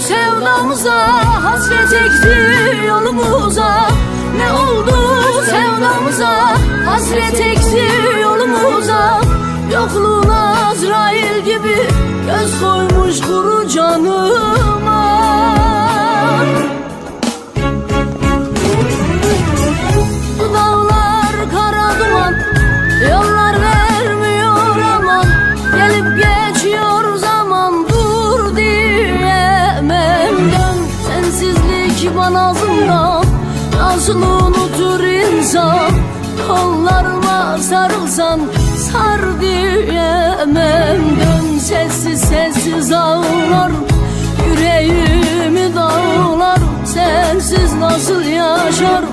Sevdamıza hasret ekti hasret ekti yolumuza Yokluğuna Azrail gibi göz koymuş kuru canıma. Dağlar kara duman Yollar vermiyor aman. Gelip geçiyor zaman Dur diyemem. Dön Sensizlik bana zindan Nasıl unutur insan Kollarıma sarılsan Sar diyemem. Dön Sessiz sessiz ağlarım Yüreğimi dağlarım Sensiz nasıl yaşarım